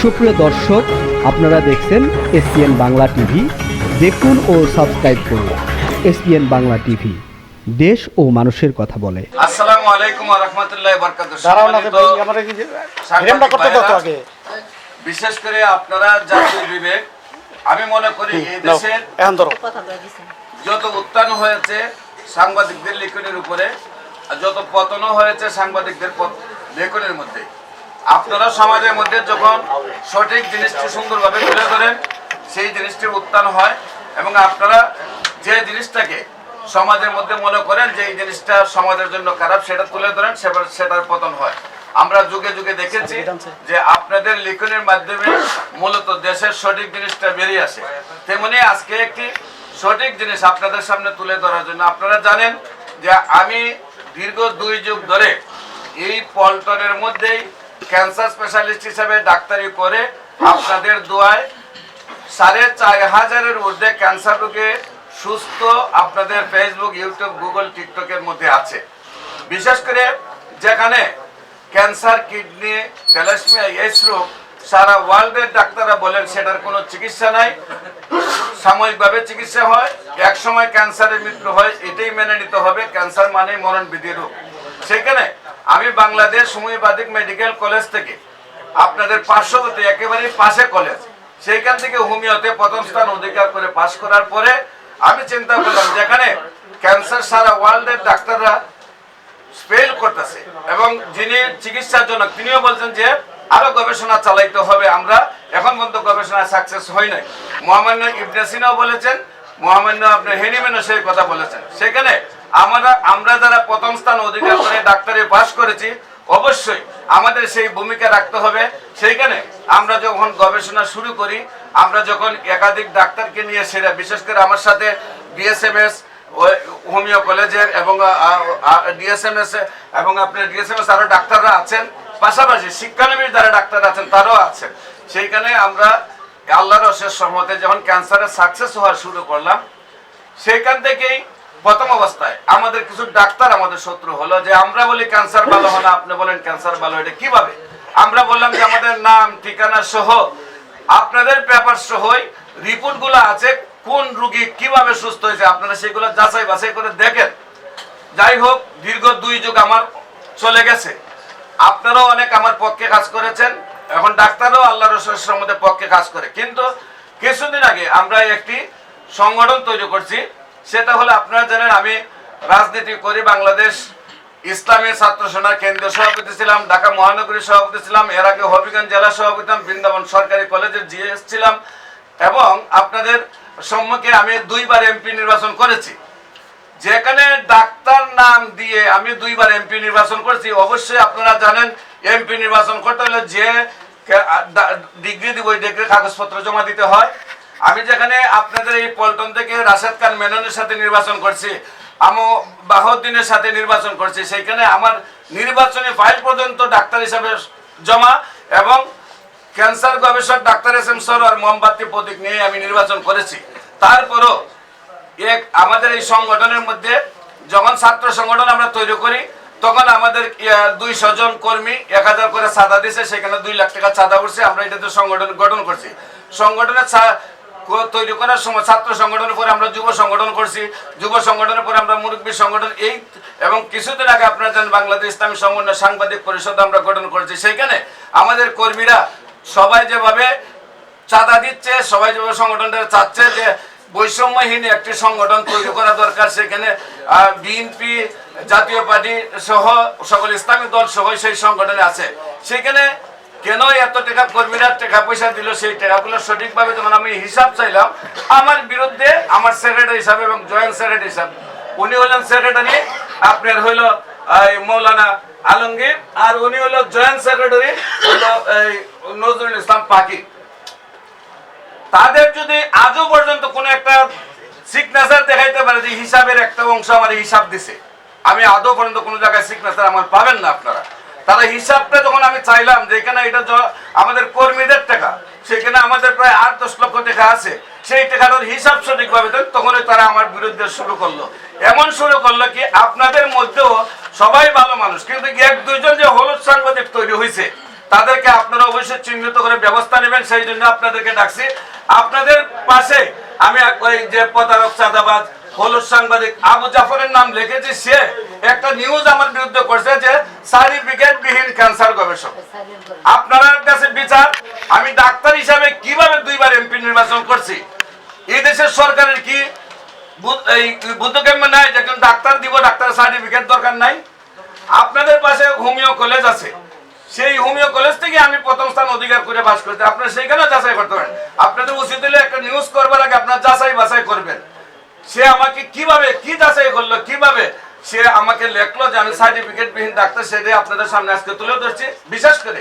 সুপ্রিয় দর্শক আপনারা দেখছেন এসপিএন বাংলা টিভি। দেখুন ও সাবস্ক্রাইব করুন এসপিএন বাংলা টিভি। দেশ ও মানুষের কথা বলে। আসসালামু আলাইকুম ওয়া রাহমাতুল্লাহি ওয়া বারাকাতুহু। দাঁড়াও না ভাই আমার কি ফ্রেমটা করতে দাও আগে। বিশেষ করে আপনারা জাতীয় বিবেক আমি মনে করি এই দেশের এখন ধরো। যত উত্থান হয়েছে সাংবাদিকদের লেখনের উপরে আর যত পতনও হয়েছে সাংবাদিকদের লেখনের মধ্যে আপনারা সমাজের মধ্যে যখন সঠিক জিনিসটি সুন্দরভাবে তুলে ধরেন, সেই জিনিসটির উত্থান হয় এবং আপনারা যে জিনিসটাকে সমাজের মধ্যে মনে করেন যে এই জিনিসটা সমাজের জন্য খারাপ, সেটা তুলে ধরেন সেটার পতন হয়। আমরা যুগে যুগে দেখেছি যে আপনাদের লিখনের মাধ্যমে মূলত দেশের সঠিক জিনিসটা বেরিয়ে আসে। তেমনি আজকে একটি সঠিক জিনিস আপনাদের সামনে তুলে ধরার জন্য আপনারা জানেন যে আমি দীর্ঘ দুই যুগ ধরে এই পল্টনের মধ্যেই ক্যান্সার স্পেশালিস্ট হিসেবে ডাক্তারি করে আপনাদের দোয়ায় সাড়ে চার হাজারের ঊর্ধ্বে ক্যান্সার রোগে সুস্থ আপনাদের ফেসবুক ইউটিউব গুগল টিকটকের মধ্যে আছে। বিশেষ করে যেখানে ক্যান্সার, কিডনি, থ্যালাসমিয়া এইস রোগ সারা ওয়ার্ল্ডের ডাক্তাররা বলেন সেটার কোনো চিকিৎসা নাই। সাময়িকভাবে চিকিৎসা হয় এক সময় ক্যান্সারের মৃত্যু হয়, এটাই মেনে নিতে হবে। ক্যান্সার মানেই মরণ বিধি রোগ। সেখানে আমি বাংলাদেশ হোমিওপ্যাথিক মেডিকেল কলেজ থেকে আপনাদের পার্শ্ববর্তী একেবারে পাশে কলেজ। সেইখান থেকে হোমিওতে প্রথম স্থান অধিকার করে পাশ করার পরে আমি চিন্তা করলাম যেখানে ক্যান্সার সারা ওয়ার্ল্ডের ডাক্তাররা ফেল করতেছে এবং যিনি চিকিৎসার জন্য, তিনিও বলছেন যে আরও গবেষণা চালাইতে হবে। আমরা এখন পর্যন্ত গবেষণা সাকসেস হয় নাই। মহামান্য ইবনে সিনাও বলেছেন, মহামান্য আপনার হেনিমেনও সেই কথা বলেছেন। সেখানে আমরা আমরা যারা প্রথম স্থান অধিকার করে ডাক্তারি পাস করেছি, অবশ্যই আমাদের সেই ভূমিকা রাখতে হবে। সেইখানে আমরা যখন গবেষণা শুরু করি, আমরা যখন একাধিক ডাক্তারকে নিয়ে সেরা বিশেষ করে আমার সাথে বিএসএমএস হোমিও কলেজের এবং ডিএসএমএস এবং আপনার ডিএসএমএস আরও ডাক্তাররা আছেন। পাশাপাশি শিক্ষানবীর যারা ডাক্তার আছেন, তারাও আছেন। সেইখানে আমরা আল্লাহর অশেষ সহমতে যখন ক্যান্সারের সাকসেস হওয়া শুরু করলাম, সেইখান থেকেই প্রথম অবস্থায় আমাদের কিছু ডাক্তার আমাদের শত্রু হলো যে, আমরা বলি ক্যান্সার ভালো হয় না, আপনি বলেন ক্যান্সার ভালো এটা কীভাবে? আমরা বললাম যে, আমাদের নাম, ঠিকানা সহ, আপনাদের পেপার সহই রিপোর্টগুলো আছে, কোন রুগী কীভাবে সুস্থ হয়েছে, আপনারা সেগুলো যাচাই বাছাই করে দেখেন। যাই হোক, দীর্ঘ দুই যুগ আমার চলে গেছে। আপনারাও অনেক আমার পক্ষে কাজ করেছেন। এখন ডাক্তারও আল্লাহ মধ্যে পক্ষে কাজ করে। কিন্তু কিছুদিন আগে আমরা একটি সংগঠন তৈরি করছি সেটা হলো আপনারা জানেন, আমি রাজনীতি করি বাংলাদেশ। ইসলামী ছাত্র সেনার কেন্দ্রীয় সভাপতি ছিলাম, ঢাকা মহানগরী সভাপতি ছিলাম, এর আগে হবিগঞ্জ জেলা সভাপতি বৃন্দাবন সরকারি কলেজের জিএস ছিলাম এবং আপনাদের সম্মুখে আমি দুইবার এমপি নির্বাচন করেছি। যেখানে ডাক্তার নাম দিয়ে আমি দুইবার এমপি নির্বাচন করেছি, অবশ্যই আপনারা জানেন, এমপি নির্বাচন করতে হলে যে ডিগ্রি দিব, ওই ডিগ্রি কাগজপত্র জমা দিতে হয়। আমি যেখানে আপনাদের এই পল্টন থেকে রাশেদ খান মেননের সাথে নির্বাচন করছি, আমি বাহাউদ্দিনের সাথে নির্বাচন করছি, সেইখানে আমার নির্বাচনী ফাইল পর্যন্ত ডাক্তার হিসাবে জমা এবং ক্যান্সার গবেষক ডাক্তার এস এম সরোয়ার মোমবাতি প্রতীক নিয়ে আমি নির্বাচন করেছি। তারপরও এক আমাদের এই সংগঠনের মধ্যে যখন ছাত্র সংগঠন আমরা তৈরি করি, তখন আমাদের দুইশো জন কর্মী এক হাজার করে চাঁদা দিছে, সেখানে দুই লাখ টাকা চাঁদা উঠছে, আমরা এটাতে সংগঠন গঠন করছি। সংগঠনের তৈরি করার সময় ছাত্র সংগঠনের পরে আমরা যুব সংগঠন করছি। যুব সংগঠনের পরে আমরা মুরব্বী সংগঠন এই এবং কিছুদিন আগে আপনারা জানেন বাংলাদেশ ইসলামী সংগঠনের সাংবাদিক পরিষদ আমরা গঠন করেছি। সেখানে আমাদের কর্মীরা সবাই যেভাবে চাঁদা দিচ্ছে, সবাই যেভাবে সংগঠনটা চাচ্ছে যে বৈষম্যহীন একটি সংগঠন তৈরি করা দরকার, সেখানে বিএনপি, জাতীয় পার্টি সহ সকল ইসলামী দল সহ সেই সংগঠনে আছে। সেখানে কেন এত টাকা কর্মীরা টাকা পয়সা দিল, সেই টাকাগুলো সঠিকভাবে যখন আমি হিসাব চাইলাম। আমার বিরুদ্ধে আমার সেক্রেটারি হিসাবে এবং জয়েন্ট সেক্রেটারি হিসাবে উনি হলেন সেক্রেটারি আপনার হইল মৌলানা আলমগীর, আর উনি হলো জয়েন্ট সেক্রেটারি হলো এই নজরুল ইসলাম পাকি। তাদের যদি আজও পর্যন্ত কোন একটা সিগনেচার দেখাইতে পারে যে হিসাবের একটা অংশ আমার হিসাব দিছে, আমি আদৌ পর্যন্ত কোনো জায়গায় সিগনেচার আমার পাবেন না আপনারা। তারা হিসাবটা যখন আমি চাইলাম যে এখানে এটা আমাদের কর্মীদের টাকা, সেখানে আমাদের প্রায় আট দশ লক্ষ টাকা আছে, সেই টাকাটার হিসাব সঠিকভাবে তখনই তারা আমার বিরুদ্ধে শুরু করল। এমন শুরু করল কি, আপনাদের মধ্যেও সবাই ভালো মানুষ, কিন্তু এক দুইজন যে হলুদ সাংবাদিক তৈরি হয়েছে তাদেরকে আপনারা অবশ্যই চিহ্নিত করে ব্যবস্থা নেবেন, সেই জন্য আপনাদেরকে ডাকছি। আপনাদের পাশে আমি যে প্রতারক চাঁদাবাজ হলুদ সাংবাদিক। আবু জাফরের নাম লিখেছি সে। একটা নিউজ আমার বিরুদ্ধে করছে যে সার্টিফিকেট বিহীন ক্যান্সার গবেষক। কাছে বিচার, আমি ডাক্তার হিসাবে কীভাবে দুইবার এমপি নির্বাচন করছি? সরকারের কি নাই যে ডাক্তার দিব ডাক্তার সার্টিফিকেট দরকার নাই? আপনাদের পাশে হোমিও কলেজ আছে। সেই হোমিও কলেজ থেকে আমি প্রথম স্থান অধিকার করে বাস করতে আপনারা সেইখানেও যাচাই করতে পারেন। আপনাদের উচিত হলে একটা নিউজ করবার আগে আপনার যাচাই বাছাই করবেন। সে আমাকে কীভাবে, কি যাচাই করল, কীভাবে? সে আমাকে লেখলো যে আমি সার্টিফিকেট বিহীন ডাক্তার সেটাই আপনাদের সামনে আজকে তুলে ধরছি। বিশেষ করে,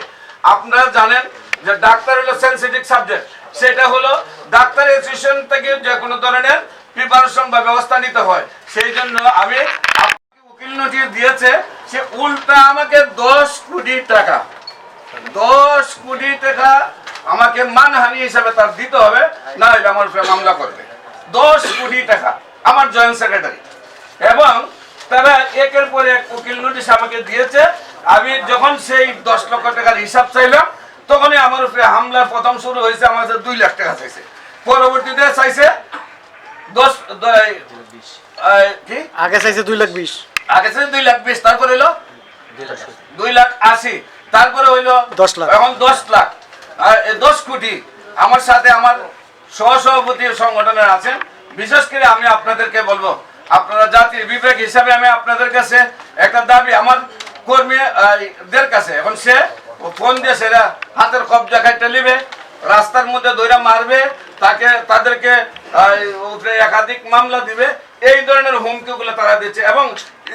আপনারা জানেন যে ডাক্তার হলো সেন্সিটিভ সাবজেক্ট সেটা হলো ডাক্তার অ্যাসোসিয়েশন থেকে যে কোনো ধরনের প্রিপারেশন বা ব্যবস্থা নিতে হয়। সেই জন্য আমি আপনাকে উকিল নোটিশ দিয়েছে সে উল্টা আমাকে দশ কোটি টাকা, দশ কোটি টাকা আমাকে মানহানি হিসাবে তার দিতে হবে, না হলে আমার মামলা করবে। দশ কোটি টাকা আমার জয়েন্ট সেক্রেটারি এবং তারা একের পর এক উকিল নোটিশ আমাকে দিয়েছে। আমি যখন সেই দশ লক্ষ টাকার হিসাব চাইলাম তখনই আমার উপরে হামলা প্রথম শুরু হয়েছে আমার কাছে দুই লাখ টাকা চাইছে। পরবর্তীতে চাইছে দশ কি? আগে চাইছে দুই লাখ বিশ। আগে ছিল দুই লাখ বিশ তারপরে হইল দুই লাখ আশি। তারপরে হইল দশ লাখ। এখন দশ লাখ। দশ কোটি আমার সাথে আমার সহসভাপতি সংগঠনের আছেন। বিশেষ করে আমি আপনাদেরকে বলব আপনারা জাতির বিবেক হিসাবে আমি আপনাদের কাছে একটা দাবি আমার কর্মী আহ, দের কাছে। এখন সে ফোন দিয়ে সেরা হাতের কবজা খাইটা নিবে। রাস্তার মধ্যে দৈরা মারবে, তাকে, তাদেরকে একাধিক মামলা দিবে। এই ধরনের হুমকিগুলো তারা দিচ্ছে এবং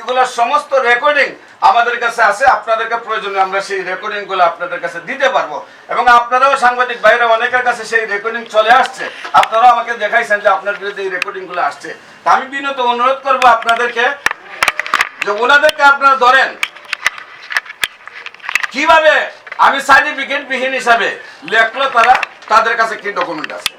এগুলোর সমস্ত রেকর্ডিং আমাদের কাছে আছে, আপনাদেরকে প্রয়োজনে আমরা সেই রেকর্ডিংগুলো আপনাদের কাছে দিতে পারব। এবং আপনারাও সাংবাদিক বাইরে অনেকের কাছে সেই রেকর্ডিং চলে আসছে। আপনারাও আমাকে দেখাইছেন যে আপনার বিরুদ্ধে এই রেকর্ডিংগুলো আসছে আমি বিনত অনুরোধ করব আপনাদেরকে যে ওনাদেরকে আপনারা ধরেন। কীভাবে আমি সার্টিফিকেট বিহীন হিসাবে লেখলো তারা, তাদের কাছে কি ডকুমেন্ট আছে?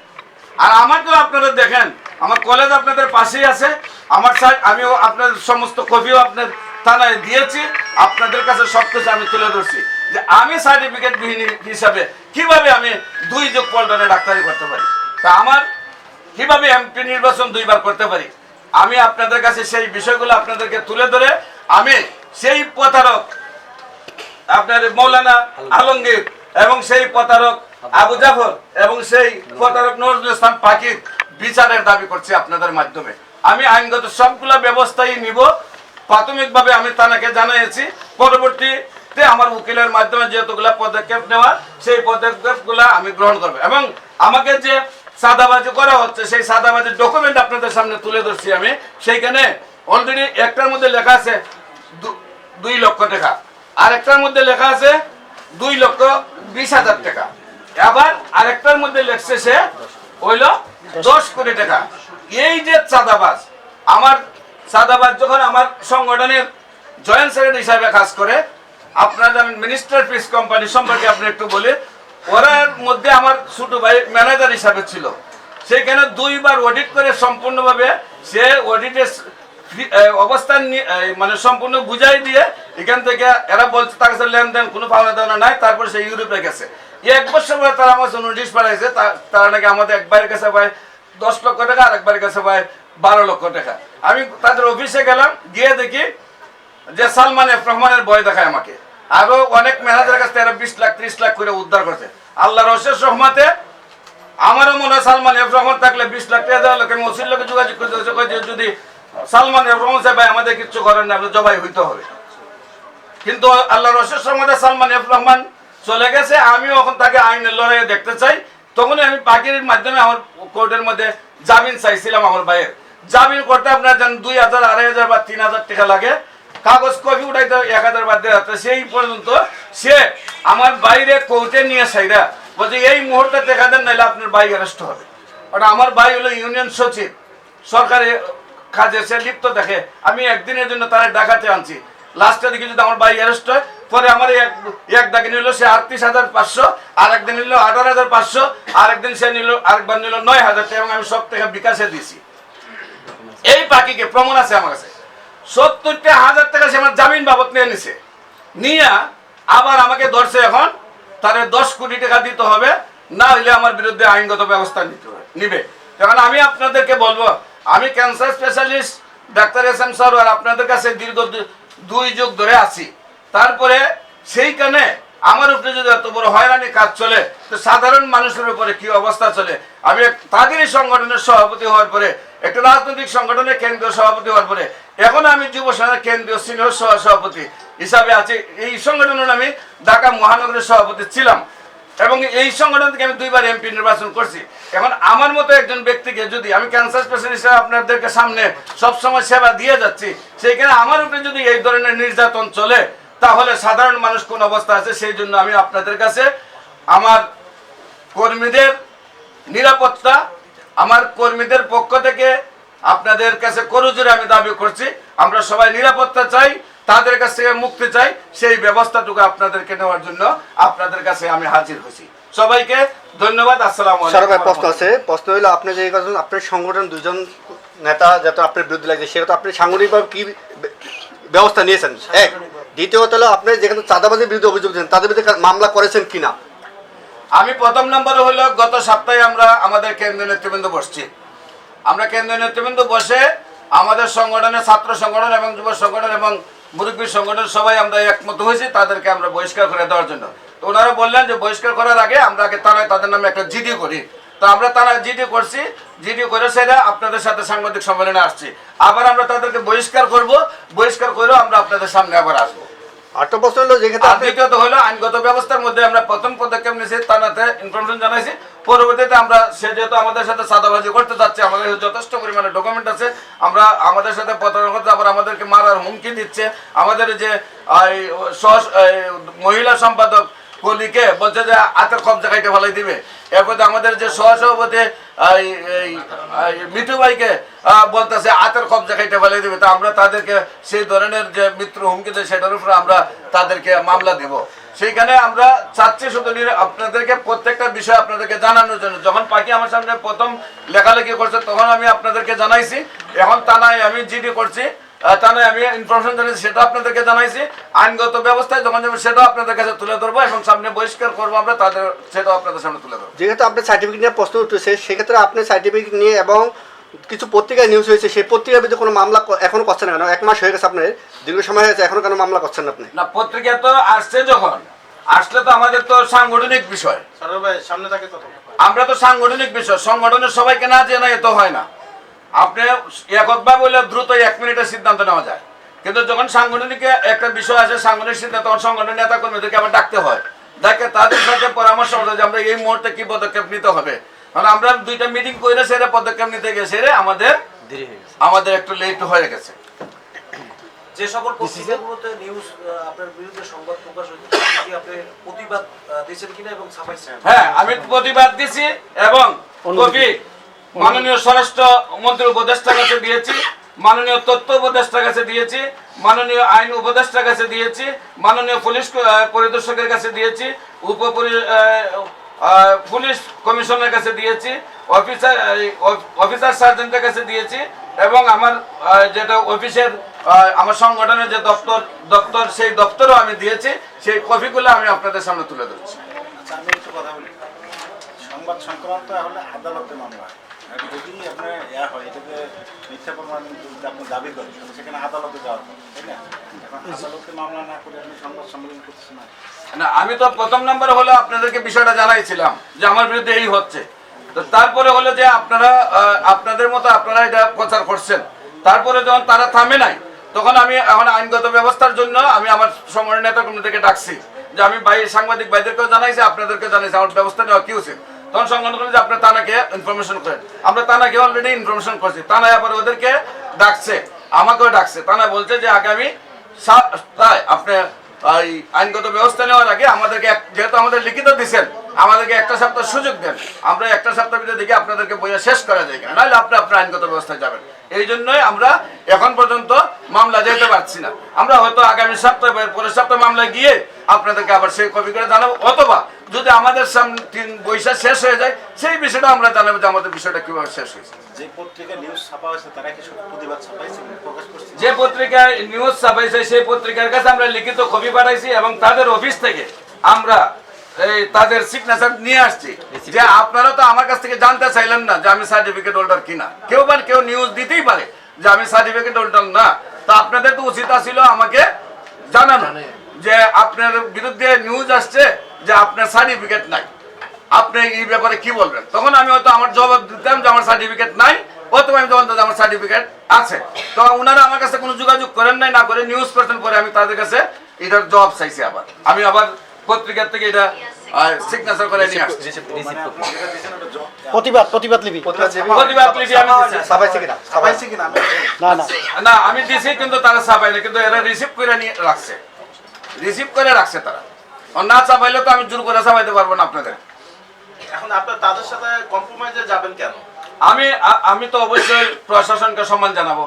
আর আমাকেও আপনারা দেখেন, আমার কলেজ আপনাদের পাশেই আছে, আমার স্যার আমিও আপনার সমস্ত কপিও আপনার থানায় দিয়েছি, আপনাদের কাছে সব কিছু আমি তুলে ধরছি। যে আমি সার্টিফিকেট বিহীন হিসাবে কীভাবে আমি দুই যোগ পল্টনে ডাক্তারি করতে পারি? তা আমার কীভাবে এমপি নির্বাচন দুইবার করতে পারি? আমি আপনাদের কাছে সেই বিষয়গুলো আপনাদেরকে তুলে ধরে আমি সেই প্রতারক আপনার মৌলানা আলমগীর। এবং সেই প্রতারক আবু জাফর এবং সেই প্রতারক নজরুল ইসলাম পাখির বিচারের দাবি করছি আপনাদের মাধ্যমে। আমি আইনগত সবগুলো ব্যবস্থাই নিব। প্রাথমিকভাবে আমি তানাকে জানিয়েছি পরবর্তীতে আমার উকিলের মাধ্যমে যেহেতুগুলো পদক্ষেপ নেওয়া সেই পদক্ষেপগুলো আমি গ্রহণ করব। এবং আমাকে যে সাদাবাজি করা হচ্ছে সেই সাদাবাজির ডকুমেন্ট আপনাদের সামনে তুলে ধরছি আমি। সেইখানে অলরেডি একটার মধ্যে লেখা আছে দুই লক্ষ টাকা। আরেকটার মধ্যে লেখা আছে দুই লক্ষ বিশ হাজার টাকা। আবার আরেকটার মধ্যে লেখছে সে হইল দশ কোটি টাকা। এই যে চাঁদাবাজ, আমার চাঁদাবাজ যখন আমার সংগঠনের জয়েন্ট সেক্রেটারি হিসাবে কাজ করে, আপনারা মিনিস্টার পিস কোম্পানি সম্পর্কে আপনি একটু বলি ওরার মধ্যে আমার ছোট ভাই ম্যানেজার হিসাবে ছিল। সেখানে দুইবার অডিট করে সম্পূর্ণভাবে সে অডিটের অবস্থান মানে সম্পূর্ণ বুঝাই দিয়ে এখান থেকে এরা বলছে তার কাছে লেনদেন, কোনো পাওনা দেওয়া নাই, তারপর সে ইউরোপে গেছে। এক বছর পরে তারা আমার নোটিশ পাঠাইছে তারা নাকি আমাদের একবারের কাছে পায়, দশ লক্ষ টাকা আর একবারের কাছে পায় বারো লক্ষ টাকা। আমি তাদের অফিসে গেলাম, গিয়ে দেখি যে সালমান এফ রহমানের ভয় দেখায় আমাকে। আরও অনেক ম্যানেজারের কাছে এরা বিশ লাখ, ত্রিশ লাখ করে উদ্ধার করছে। আল্লাহর অশেষ রহমাতে আমারও মনে হয় সালমান এফ রহমান থাকলে বিশ লাখ টাকা দেওয়া লোকের লোকে যোগাযোগ করতে যদি সালমান রহমান সাহেব আমাদের কিচ্ছু করেন না জবাই হইতে হবে। কিন্তু আল্লাহ রসের সমাজে সালমান এফ রহমান চলে গেছে, আমিও এখন তাকে আইনের লড়াইয়ে দেখতে চাই। তখনই আমি পাখির মাধ্যমে আমার কোর্টের মধ্যে জামিন চাইছিলাম আমার ভাইয়ের। জামিন করতে আপনার জানেন দুই হাজার, আড়াই হাজার বা তিন হাজার টাকা লাগে। কাগজ কপি উঠাইতে এক হাজার বা হাজার সেই পর্যন্ত সে আমার বাইরে কোর্টে নিয়ে সাইরা বলছে, এই মুহূর্তে দেখা দেন, নাহলে আপনার ভাই অ্যারেস্ট হবে। ওটা আমার ভাই হলো ইউনিয়ন সচিব, সরকারি কাজে সে লিপ্ত দেখে। আমি একদিনের জন্য তারা ডাকাতে আনছি। লাস্টে দিকে যদি আমার ভাই অ্যারেস্ট হয়, পরে আমার এক এক ডাকে নিল সে আটত্রিশ হাজার পাঁচশো, আর একদিন নিল আঠারো হাজার পাঁচশো, আর একদিন সে নিল, আরেকবার নিল নয় হাজার এবং আমি সব থেকে বিকাশে দিয়েছি। এই পাখিকে প্রমাণ আছে আমার কাছে। সত্তরটা হাজার টাকা সে আমার জামিন বাবদ নিয়ে নিছে। নিয়ে আবার আমাকে ধরছে এখন তাহলে দশ কোটি টাকা দিতে হবে, না হলে আমার বিরুদ্ধে আইনগত ব্যবস্থা নিতে হবে, নিবে। কারণ আমি আপনাদেরকে বলব আমি cancer specialist doctor S M Sarwar আপনাদের কাছে দীর্ঘ দুই যুগ ধরে আছি। তারপরে সেইখানে আমার উপরে যদি এত বড় হয়রানি কাজ চলে, তো সাধারণ মানুষের উপরে কি অবস্থা চলে? আমি তাদেরই সংগঠনের সভাপতি হওয়ার পরে, একটা রাজনৈতিক সংগঠনের কেন্দ্রীয় সভাপতি হওয়ার পরে, এখন আমি যুব সেনার কেন্দ্রীয় সিনিয়র সহ সভাপতি হিসাবে আছি। এই সংগঠনের আমি ঢাকা মহানগরের সভাপতি ছিলাম। এবং এই সংগঠন থেকে আমি দুইবার এমপি নির্বাচন করছি। এখন আমার মতো একজন ব্যক্তিকে যদি আমি ক্যান্সার স্পেশালিস্ট হিসেবে আপনাদেরকে সামনে সবসময় সেবা দিয়ে যাচ্ছি, সেইখানে আমার উপরে যদি এই ধরনের নির্যাতন চলে, তাহলে সাধারণ মানুষ কোন অবস্থা আছে, সেই জন্য আমি আপনাদের কাছে আমার কর্মীদের নিরাপত্তা, আমার কর্মীদের পক্ষ থেকে আপনাদের কাছে করজোরে আমি দাবি করছি। আমরা সবাই নিরাপত্তা চাই। তাদের কাছ থেকে মুক্তি চাই সেই ব্যবস্থাটুকু আপনাদেরকে নেওয়ার জন্য আপনাদের কাছে আমি হাজির হয়েছি। সবাইকে ধন্যবাদ আসসালাম সরকার প্রশ্ন আছে। প্রশ্ন হলো আপনি যে আপনার সংগঠন দুজন নেতা যাতে আপনার বিরুদ্ধে লাগছে সেটা আপনি সাংগঠনিকভাবে কি ব্যবস্থা নিয়েছেন? এক। দ্বিতীয়ত হলো আপনি যেখানে চাঁদাবাজির বিরুদ্ধে অভিযোগ দিয়েছেন তাদের বিরুদ্ধে মামলা করেছেন কিনা? আমি প্রথম নম্বরে হলো গত সপ্তাহে আমরা আমাদের কেন্দ্রীয় নেতৃবৃন্দ বসছি। আমরা কেন্দ্রীয় নেতৃবৃন্দ বসে আমাদের সংগঠনের ছাত্র সংগঠন এবং যুব সংগঠন এবং মুরব্বী সংগঠন সবাই আমরা একমত হয়েছি, তাদেরকে আমরা বহিষ্কার করে দেওয়ার জন্য। তো ওনারা বললেন যে বহিষ্কার করার আগে আমরা আগে তারাই তাদের নামে একটা জিডি করি। তো আমরা তারা জিডি করছি, জিডি করে সেটা আপনাদের সাথে সাংবাদিক সম্মেলনে আসছি। আবার আমরা তাদেরকে বহিষ্কার করব, বহিষ্কার করেও আমরা আপনাদের সামনে আবার আসব। আরেকটা প্রশ্ন হলো যেক্ষেত্রে আর আপনি দ্বিতীয়ত হলো আইনগত ব্যবস্থার মধ্যে আমরা প্রথম পদক্ষেপ নিয়েছি তানাতে ইনফরমেশন জানাইছি। পরবর্তীতে আমরা সে যেহেতু আমাদের সাথে সাদাবাজি করতে যাচ্ছে আমাদের যথেষ্ট পরিমাণে ডকুমেন্ট আছে আমরা আমাদের সাথে প্রতারণা করতে আবার আমাদেরকে মারার হুমকি দিচ্ছে। আমাদের যে মহিলা সম্পাদক কলিকে বলছে যে হাতের কবজা খাইতে ফেলাই দিবে। এরপরে আমাদের যে সহসভাপতি মিঠু ভাইকে বলতেছে হাতের কবজা খাইতে ফেলাই দিবে। তা আমরা তাদেরকে সেই ধরনের যে মিত্র হুমকি দেয়, সেটার উপরে আমরা তাদেরকে মামলা দিব। সেইখানে আমরা চাচ্ছি শুধু আপনাদেরকে প্রত্যেকটা বিষয় আপনাদেরকে জানানোর জন্য। যখন পাখি আমার সামনে প্রথম লেখালেখি করছে, তখন আমি আপনাদেরকে জানাইছি। এখন তানায় আমি জিডি করছি। আহ, থানায় আমি ইনফরমেশন জানিয়েছি সেটা আপনাদেরকে জানাইছি। আইনগত ব্যবস্থায় যখন যাবে সেটাও আপনাদের কাছে তুলে ধরবো এবং সামনে বহিষ্কার করব আমরা তাদের সেটাও আপনাদের সামনে তুলে ধরবো। যেহেতু আপনার সার্টিফিকেট নিয়ে প্রশ্ন উঠেছে সেক্ষেত্রে আপনি সার্টিফিকেট নিয়ে এবং কিছু পত্রিকায় নিউজ হয়েছে সেই পত্রিকার বিরুদ্ধে কোনো মামলা এখনও করছেন না কেন? এক মাস হয়ে গেছে আপনার দীর্ঘ সময় হয়েছে এখনও কেন মামলা করছেন না আপনি? না পত্রিকা তো আসছে যখন আসলে তো আমাদের তো সাংগঠনিক বিষয়। সামনে থাকে তো আমরা তো সাংগঠনিক বিষয় সংগঠনের সবাইকে না জেনে এত হয় না। আপনি এককভাবে বলে দ্রুত এক মিনিটের সিদ্ধান্ত নেওয়া যায়। কিন্তু যখন সাংগঠনিক একটা বিষয় আছে সাংগঠনিক সিদ্ধান্ত তখন সংগঠনের নেতা কর্মীদেরকে আবার ডাকতে হয়। দেখে তাদের সাথে পরামর্শ হলো যে আমরা এই মুহূর্তে কি পদক্ষেপ নিতে হবে। কারণ আমরা দুইটা মিটিং করে সেরে পদক্ষেপ নিতে গিয়ে সেরে আমাদের আমাদের একটু লেট হয়ে গেছে। যে সকল পত্রিকাগুলোতে নিউজ আপনার বিরুদ্ধে সংবাদ প্রকাশ হয়েছে আপনি প্রতিবাদ দিয়েছেন কিনা এবং ছাপাইছেন? হ্যাঁ আমি প্রতিবাদ দিছি এবং মাননীয় স্বরাষ্ট্র মন্ত্রী উপদেষ্টার কাছে দিয়েছি, মাননীয় তথ্য উপদেষ্টার কাছে দিয়েছি, মাননীয় আইন উপদেষ্টার কাছে দিয়েছি, মাননীয় পুলিশ পরিদর্শকের কাছে দিয়েছি, উপ পুলিশ কমিশনের কাছে দিয়েছি, অফিসার অফিসার সার্জেন্টের কাছে দিয়েছি এবং আমার যেটা অফিসের আমার সংগঠনের যে দপ্তর দপ্তর, সেই দপ্তরও আমি দিয়েছি, সেই কপিগুলো আমি আপনাদের সামনে তুলে ধরছি। আচ্ছা আমি একটু কথা বলি। সংবাদ সংক্রান্ত আদালতে মামলা। যদি আপনার ইয়া হয় এটাকে মিথ্যা প্রমাণ যদি আপনি দাবি করেন তাহলে সেখানে আদালতে যাওয়ার তাই না? আদালতে মামলা না করে আপনি সংবাদ সম্মেলন করতেছেন না না আমি তো প্রথম নম্বরে হলো আপনাদেরকে বিষয়টা জানাইছিলাম যে আমার বিরুদ্ধে এই হচ্ছে। তো তারপরে হলো যে আপনারা আপনাদের মতো আপনারা এটা প্রচার করছেন। তারপরে যখন তারা থামে নাই তখন আমি এখন আইনগত ব্যবস্থার জন্য আমি আমার সংগঠনের নেতা কর্মীদেরকে ডাকছি। যে আমি ভাই সাংবাদিক ভাইদেরকেও জানাইছি আপনাদেরকে জানাইছি আমার ব্যবস্থা নেওয়া কি উচিত তখন সংগঠন করল যে আপনার তানাকে ইনফরমেশন করেন। আমরা তানাকে অলরেডি ইনফরমেশন করছি। তানায় আবার ওদেরকে ডাকছে, আমাকেও ডাকছে। তানা বলছে যে আগামী সা- তাই আপনি আইনগত ব্যবস্থা নেওয়ার আগে আমাদেরকে যেহেতু আমাদের লিখিত দিচ্ছেন আমাদেরকে একটা সপ্তাহ সুযোগ দেন। আমরা একটা সপ্তাহ ভিতরে দেখি আপনাদেরকে বইয়া শেষ করা যায় কিনা। নাহলে আপনি আপনার আইনগত ব্যবস্থায় যাবেন। এই জন্যই আমরা এখন পর্যন্ত মামলা যেতে পারছি না। আমরা হয়তো আগামী সপ্তাহে পরের সপ্তাহে মামলায় গিয়ে আপনাদেরকে আবার সেই কপি করে জানাব অথবা যদি আমাদের সামনে তিন বৈশা শেষ হয়ে যায় সেই বিষয়টা আমরা জানাব যে আমাদের বিষয়টা কীভাবে শেষ হয়েছে। যে পত্রিকা নিউজ ছাপা হয়েছে তারা কি প্রতিবাদ ছাপাইছে যে পত্রিকায় নিউজ ছাপাইছে সেই পত্রিকার কাছে আমরা লিখিত কপি পাঠাইছি এবং তাদের অফিস থেকে আমরা এই তাদের সিগনেচার নিয়ে আসছি। যে আপনারা তো আমার কাছ থেকে জানতে চাইলেন না যে আমি সার্টিফিকেট হোল্ডার কিনা। কেউ বা কেউ নিউজ দিতেই পারে। যে আমি সার্টিফিকেট হোল্ডার না তো আপনাদের তো উচিত ছিল আমাকে জানানো যে আপনার বিরুদ্ধে নিউজ আসছে যে আপনার সার্টিফিকেট নাই। আপনি এই ব্যাপারে কি বলবেন? তখন আমি হয়তো আমার জবাব দিতাম যে আমার সার্টিফিকেট নাই অথবা আমি তখন আমার সার্টিফিকেট আছে। তো ওনারা আমার কাছে কোনো যোগাযোগ করেন নাই না করে নিউজ করতেন পরে আমি তাদের কাছে এটার জবাব চাইছি আবার। আমি আবার পত্রিকার থেকে এটা সিগনেচার করে নিয়ে আসছি। প্রতিবাদ প্রতিবাদ প্রতিবাদ আমি দিছি। কিনা? সাবাইছে কিনা? না না। না আমি দিছি কিন্তু তারা চাপাই না কিন্তু এরা রিসিভ করে নিয়ে রাখছে। রিসিভ করে রাখছে তারা। আর না চাপাইলে তো আমি জোর করে চাপাইতে পারব না আপনাদের। এখন আপনার তাদের সাথে কম্প্রোমাইজে যাবেন কেন? আমি আমি তো অবশ্যই প্রশাসনকে সম্মান জানাব।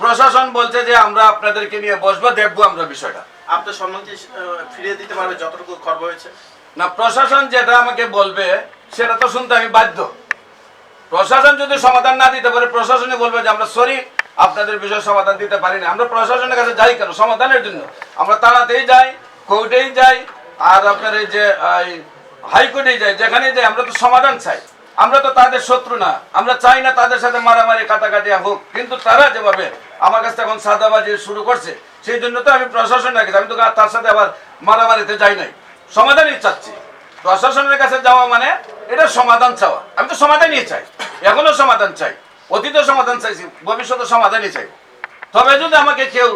প্রশাসন বলছে যে আমরা আপনাদেরকে নিয়ে বসবো দেখব আমরা বিষয়টা। আপনার সম্মান ফিরিয়ে দিতে পারবে যতটুকু খর্ব হয়েছে? না, প্রশাসন যেটা আমাকে বলবে, সেটা তো শুনতে আমি বাধ্য। প্রশাসন যদি সমাধান না দিতে পারে প্রশাসনে বলবে যে আমরা সরি, আপনাদের বিষয়ে সমাধান দিতে পারি না আমরা প্রশাসনের কাছে যাই কেন? সমাধানের জন্য। আমরা তাড়াতেই যাই, কোর্টেই যাই, আর আপনার এই যে হাইকোর্টেই যাই, যেখানেই যাই, আমরা তো সমাধান চাই। আমরা তো তাদের শত্রু না। আমরা চাই না তাদের সাথে মারামারি, কাটাকাটি হোক। কিন্তু তারা যেভাবে আমার কাছে এখন সাদাবাজি শুরু করছে, সেই জন্য তো আমি প্রশাসন রেখেছি আমি তো তার সাথে আবার মারামারিতে যাই নাই। সমাধানই চাচ্ছি। প্রশাসনের কাছে যাওয়া মানে এটা সমাধান চাওয়া। আমি তো সমাধানই চাই। এখনও সমাধান চাই। অতীত সমাধান চাইছি। ভবিষ্যতে সমাধানই চাই তবে যদি আমাকে কেউ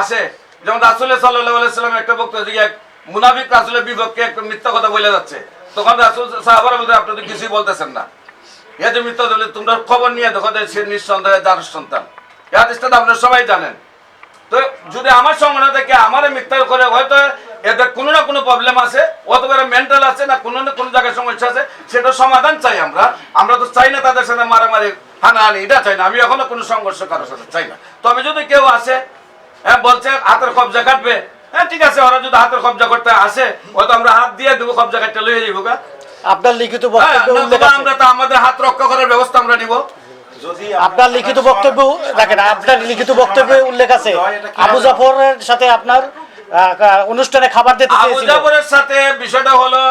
আসে, যেমন রাসুলের সাল্লাহ সাল্লাম একটা বক্তব্য এক মুনাফিক রাসুলের বিপক্ষে একটা মিথ্যা কথা বলে যাচ্ছে। তখন রাসুল সাহাবারা বলতে আপনি তো কিছুই বলতেছেন না। যে মিথ্যা বলে, তোমরা খবর নিয়ে দেখো সে নিঃসন্দেহে যার সন্তান। এ হাদিসটা তো আপনারা সবাই জানেন। তো যদি আমার সংগঠন থেকে আমার মিথ্যা করে, হয়তো এদের কোনো না কোনো প্রবলেম আছে। অথবা মেন্টাল আছে না কোনো না কোনো জায়গায় সমস্যা আছে সেটা সমাধান চাই আমরা। আমরা তো চাই না তাদের সাথে মারামারি হানাহানি এটা চাই না। আমি এখনও কোনো সংঘর্ষ কারোর সাথে চাই না। তবে যদি কেউ আসে হ্যাঁ বলছে হাতের কবজা কাটবে হ্যাঁ ঠিক আছে ওরা যদি হাতের কবজা করতে আসে হয়তো আমরা হাত দিয়ে দেবো কবজা কাটতে লইয়ে যাব গা। আপনার লিখিত হ্যাঁ, বক্তব্য উল্লেখ আছে। আমরা তো আমাদের হাত রক্ষা করার ব্যবস্থা আমরা নিব। আপনার লিখিত বক্তব্য দেখেন আপনার লিখিত বক্তব্যে উল্লেখ আছে। আবু জাফরের সাথে আপনার অনুষ্ঠানে খাবার দিতে আবু সাথে বিষয়টা হলো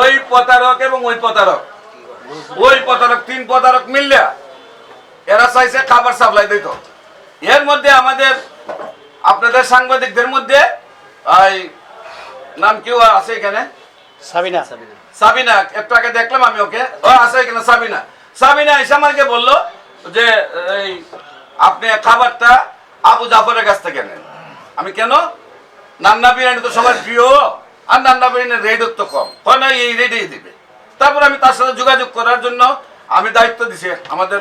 ওই প্রতারক এবং ওই প্রতারক। ওই প্রতারক তিন প্রতারক মিললে এরা চাইছে খাবার সাপ্লাই দিত। এর মধ্যে আমাদের আপনাদের সাংবাদিকদের মধ্যে এই নাম কেউ আছে এখানে? সাবিনা। সাবিনা একটু আগে দেখলাম আমি ওকে। ও আছে এখানে সাবিনা। সাবিনা এসে আমাকে বলল যে এই আপনি খাবারটা আবু জাফরের কাছ থেকে নেন। আমি কেন? নান্না বিরিয়ানি তো সবার প্রিয়, আর নান্না বিরিয়ানির রেট তো কম। হয় না, এই রেটেই দিবে। তারপর আমি তার সাথে যোগাযোগ করার জন্য আমি দায়িত্ব দিছি আমাদের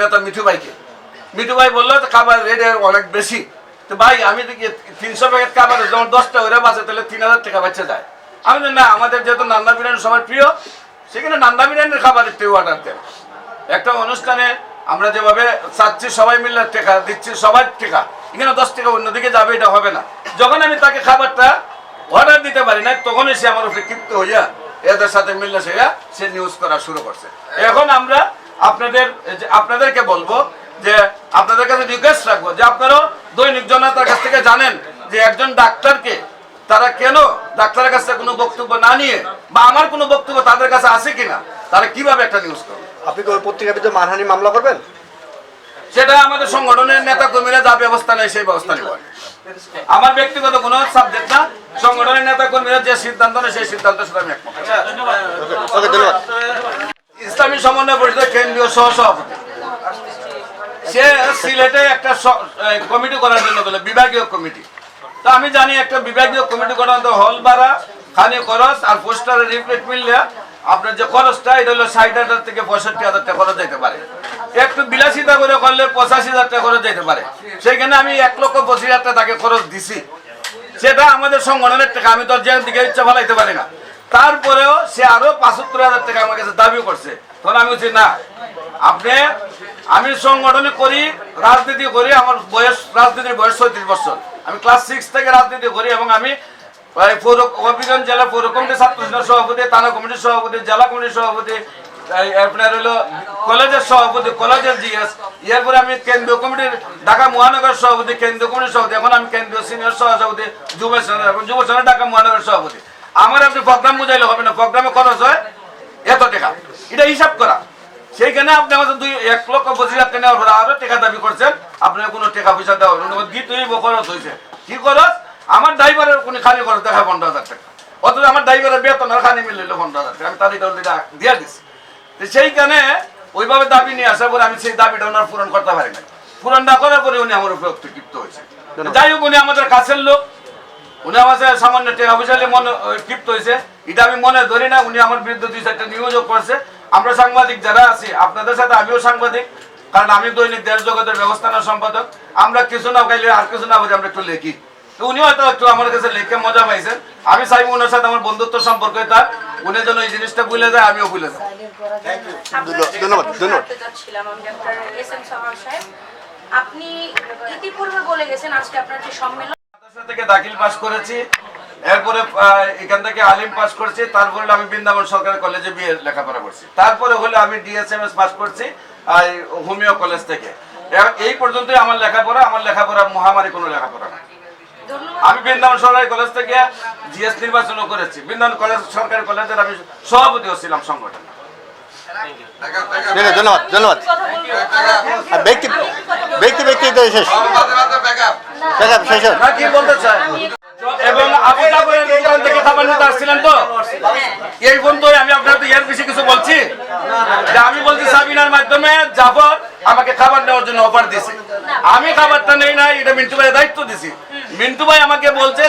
নেতা মিঠু ভাইকে। মিঠু ভাই বলল খাবার রেট অনেক বেশি। তো ভাই, আমি দেখি তিনশো প্যাকেট খাবার যেমন দশটা ওরা বাঁচে, তাহলে তিন হাজার টাকা বাচ্চা যায়। আমি না, আমাদের যেহেতু নান্না বিরিয়ানি সবার প্রিয়, সেখানে নান্দা বিরিয়ানির খাবারের টেউ অর্ডার দেন। একটা অনুষ্ঠানে আমরা যেভাবে চাচ্ছি সবাই মিলে টেকা, দিচ্ছি সবাই টেকা, এখানে দশ টাকা অন্যদিকে যাবে, এটা হবে না। যখন আমি তাকে খাবারটা অর্ডার দিতে পারি না তখনই সে আমার উপরে ক্ষিপ্ত হইয়া এদের সাথে মিললে সে সে নিউজ করা শুরু করছে। এখন আমরা আপনাদের আপনাদেরকে বলব যে আপনাদের কাছে রিকোয়েস্ট রাখব যে আপনারাও দৈনিক জনতার কাছ থেকে জানেন যে একজন ডাক্তারকে তারা কেন ডাক্তারের কাছে কোনো বক্তব্য না নিয়ে বা আমার কোনো বক্তব্য তাদের কাছে আছে কিনা, তারা কীভাবে একটা নিউজ করবে? আপনি কি ওই পত্রিকার বিরুদ্ধে মানহানি মামলা করবেন? সেটা আমাদের সংগঠনের নেতা কর্মীরা যা ব্যবস্থা নেয় সেই ব্যবস্থা নেব। আমার ব্যক্তিগত কোনো সাবজেক্ট না সংগঠনের নেতা কর্মীরা যে সিদ্ধান্ত নেয় সেই সিদ্ধান্ত সাথে আমি একমত। ওকে ইসলামী সমন্বয় পরিষদের কেন্দ্রীয় সহ সভাপতি সে সিলেটে একটা কমিটি করার জন্য বলে বিভাগীয় কমিটি। তো আমি জানি একটা বিভাগীয় কমিটি করার হল ভাড়া খানি খরচ আর পোস্টারের রিপ্লেট মিললে আপনার যে খরচটা, এটা হলো ষাট হাজার থেকে পঁয়ষট্টি হাজার টাকা খরচ যেতে পারে। একটু বিলাসিতা করে করলে পঁচাশি হাজার টাকা খরচ যেতে পারে। সেখানে আমি এক লক্ষ পঁচিশ হাজার টাকা তাকে খরচ দিছি। সেটা আমাদের সংগঠনের টাকা, আমি তো যে দিকে ইচ্ছা ভালাইতে পারি না। তারপরেও সে আরও পাঁচাত্তর হাজার টাকা আমার কাছে দাবি করছে। তখন আমি বলছি, না, আপনি, আমি সংগঠনে করি, রাজনীতি করি, আমার বয়স, রাজনীতির বয়স ছয়ত্রিশ বছর। আমি ক্লাস সিক্স থেকে রাজনীতি করি এবং আমি হবিগঞ্জ জেলা পৌর কমিটির ছাত্র সভাপতি, থানা কমিটির সভাপতি, জেলা কমিটির সভাপতি আপনার হলো কলেজের সভাপতি, কলেজের জিএস। এরপরে আমি কেন্দ্রীয় কমিটির, ঢাকা মহানগর সভাপতি, কেন্দ্রীয় কমিটির সভাপতি, এখন আমি কেন্দ্রীয় সিনিয়র সহসভাপতি, যুব সেনা যুব সেনা, ঢাকা মহানগর সভাপতি। আমার আপনি প্রোগ্রাম বুঝাইলে হবে না, প্রোগ্রামে খরচ হয় এত টাকা। এটা হিসাব করা। সেইখানে আপনি আমাদের দুই, এক লক্ষ পঁচিশ হাজার টাকা পরে আরও টাকা দাবি করছেন, আপনার কোনো টাকা পয়সা দেওয়া হবে গীত হইব, খরচ হয়েছে কি খরচ? আমার ড্রাইভারের কোনো খালি খরচ দেখা পনেরো হাজার টাকা। অথচ আমার ড্রাইভারের বেতন আর খালি মিললে পনেরো হাজার টাকা। আমি তারিখ অলরেডি দিয়ে দিচ্ছি তো সেইখানে ওইভাবে দাবি নিয়ে আসার পরে আমি সেই দাবিটা ওনার পূরণ করতে পারি না পূরণ না করার পরে উনি আমার উপরে ক্ষিপ্ত হয়েছে। যাই হোক উনি আমাদের কাছের লোক। উনি আমাদের সামান্য টাকা পয়সা নিয়ে মনে ক্ষিপ্ত হয়েছে। এটা আমি মনে ধরি না উনি আমার বিরুদ্ধে দুই চারটা নিয়োগ করছে। আমরা সাংবাদিক যারা আছি আপনাদের সাথে আমিও সাংবাদিক। কারণ আমি দৈনিক দেশ জগতের ব্যবস্থাপনা সম্পাদক। আমরা কিছু না গাইলে আর কিছু না বলে আমরা একটু লিখি। উনি হয়তো একটু আমার কাছে লিখে মজা পাইছেন। আমি চাইব ওনার সাথে আমার বন্ধুত্ব সম্পর্ক তার উনি যেন এই জিনিসটা ভুলে যায় আমিও ভুলে যাই। ধন্যবাদ, ধন্যবাদ। যাচ্ছিলাম আমি ডক্টর এস এম সামার সাহেব। আপনি ইতিপূর্বে বলে গেছেন আজকে আপনার যে সম্মেলন থেকে দাখিল পাস করেছি। এরপরে এখান থেকে আলিম পাস করেছি। তারপরে হলো আমি বৃন্দাবন সরকারি কলেজে বিয়ে লেখাপড়া করছি। তারপরে হলো আমি ডিএসএমএস পাস করছি হোমিও কলেজ থেকে। এই পর্যন্তই আমার লেখাপড়া। আমার লেখাপড়া মহামারী কোনো লেখাপড়া না। আমি বৃন্দাবন সরকারি কলেজ থেকে জিএস নির্বাচনও করেছি। বৃন্দাবন কলেজ সরকারি কলেজের আমি সভাপতি হচ্ছিলাম সংগঠন। ধন্যবাদ ধন্যবাদ। আর ব্যক্তি ব্যক্তি ব্যক্তি শেষ। শেষ এবং আবু দোকান থেকে খাবার নিতে আসছিলেন তো? এই আমি এর বেশি কিছু বলছি। যে আমি বলছি, সাবিনার মাধ্যমে জাফর আমাকে খাবার নেওয়ার জন্য অফার দিছে। আমি খাবারটা নেই এটা মিন্টু ভাইয়ের দায়িত্ব দিছি। মিন্টু ভাই আমাকে বলছে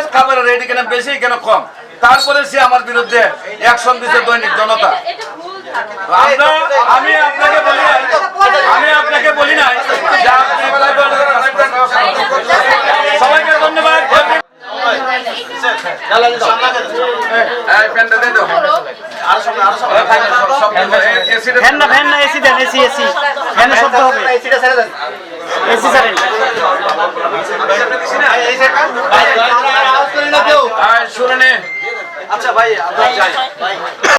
কেন বেশি কেন কম। তারপরে সে আমার বিরুদ্ধে অ্যাকশন দিছে দৈনিক জনতা। আমি আপনাকে বলি আমি আপনাকে বলি সবাইকে ধন্যবাদ। ফ্যান না ফ্যান না এসি দেন এসি এসি ফ্যানে শব্দ হবে এসিটা ছেড়ে দেন। এসি ছাড়েন শুনে আচ্ছা ভাই, আমরা যাই